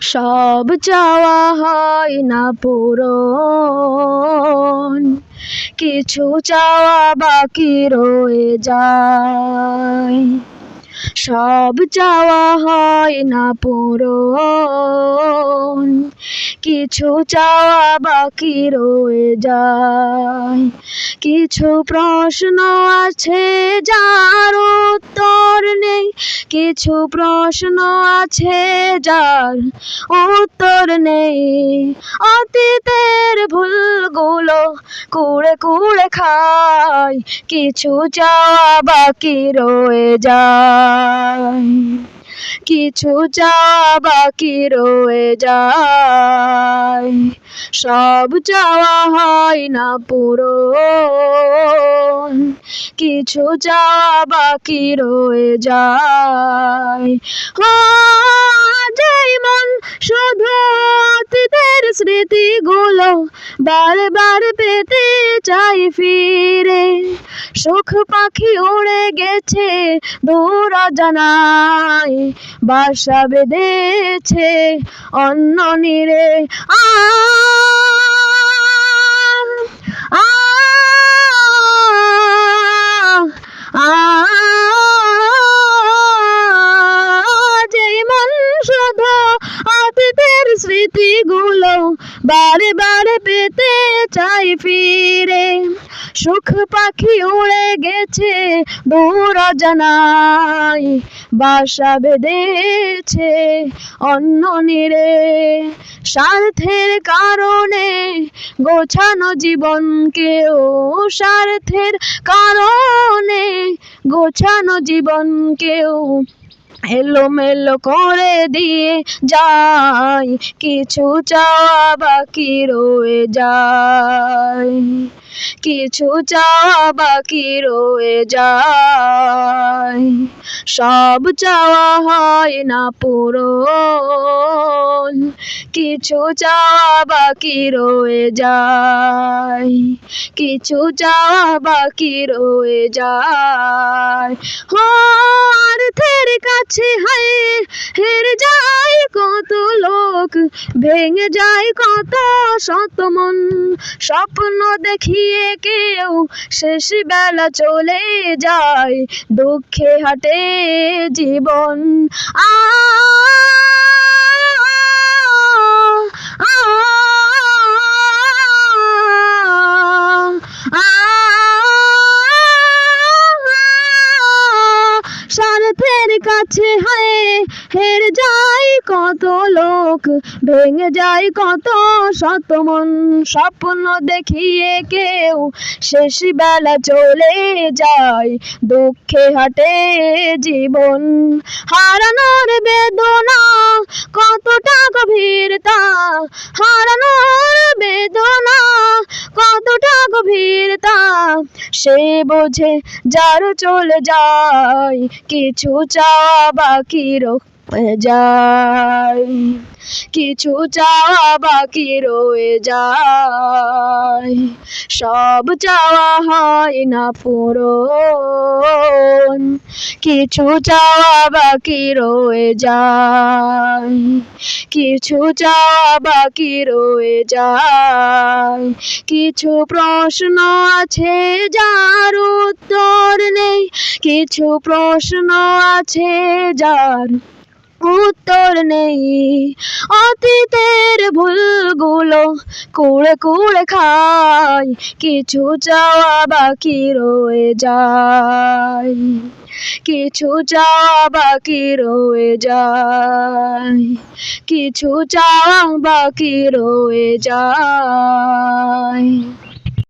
সব চাওয়া হয় না পূরণ। কিছু চাওয়া বাকি রয়ে যায়। সব চাওয়া হয় না পূরণ। কিছু চাওয়া বাকি রয়ে যায়। কিছু প্রশ্ন আছে নেই কিছু প্রশ্ন আছে যার উত্তর নেই। অতীতের ভুলগুলো কুড়ে কুড়ে খায় কিছু চাওয়া বাকি রয়ে যায়। কিছু চাওয়া বাকি রয়ে যায়। সব চাওয়া হয় না পূরণ। কিছু চাওয়া বাকি রয়ে যায়। যাই মন শুধু অতীতের স্মৃতিগুলো বারবার পেতে চাই ফিরে। সুখ পাখি উড়ে গেছে, দূর জানাই বাসা বেঁধেছে অন্য নীরে। স্মৃতিগুলো বারে বারে পেতে চাই ফিরে। সুখ পাখি উড়ে গেছে, দূর জানাই বাসা বেঁধেছে। অন্য নিরে স্বার্থের কারণে গোছানো জীবনকেও স্বার্থের কারণে গোছানো জীবনকেও এলোমেলো করে দিয়ে যায়। কিছু চাওয়া বাকি রয়ে যায়। কিছু চাওয়া বাকি রয়ে যায়। সব চাওয়া হয় না পুরো কিছু চাওয়া বাকি রয়ে যায়। কিছু চাওয়া বাকি রয়ে যায়। অর্থের কাছে হায়, হের যায় কত লোক ভেঙে যায়, কত শত মন। স্বপ্ন দেখিয়ে কেউ শেষ বেলা চলে যায়, দুঃখে হাটে জীবন। আ কাছে হায়, হেরে যায় কত লোক, ভেঙে যায় কত শত মন। স্বপ্ন দেখিয়ে কেউ শেষ বেলা চলে যায়, দুঃখে হাটে জীবন। হারানোর বেদনা কতটা গভীর তা হারানোর সে বোঝে যার চলে যায় কিছু চাওয়া বাকি যায়। কিছু চাওয়া বাকি রয়ে যায়। সব চাওয়া হয় না পূরণ। কিছু চাওয়া বাকি রয়ে যায়। কিছু চাওয়া বাকি রয়ে যায়। কিছু প্রশ্ন আছে যার উত্তর নেই। কিছু প্রশ্ন আছে যার উত্তর নেই। অতীতের ভুলগুলো কুড়ে কুড়ে খায় কিছু চাওয়া বাকি রয়ে যায়। কিছু চাওয়া বাকি রয়ে যায়। কিছু চাওয়া বাকি রয়ে যায়।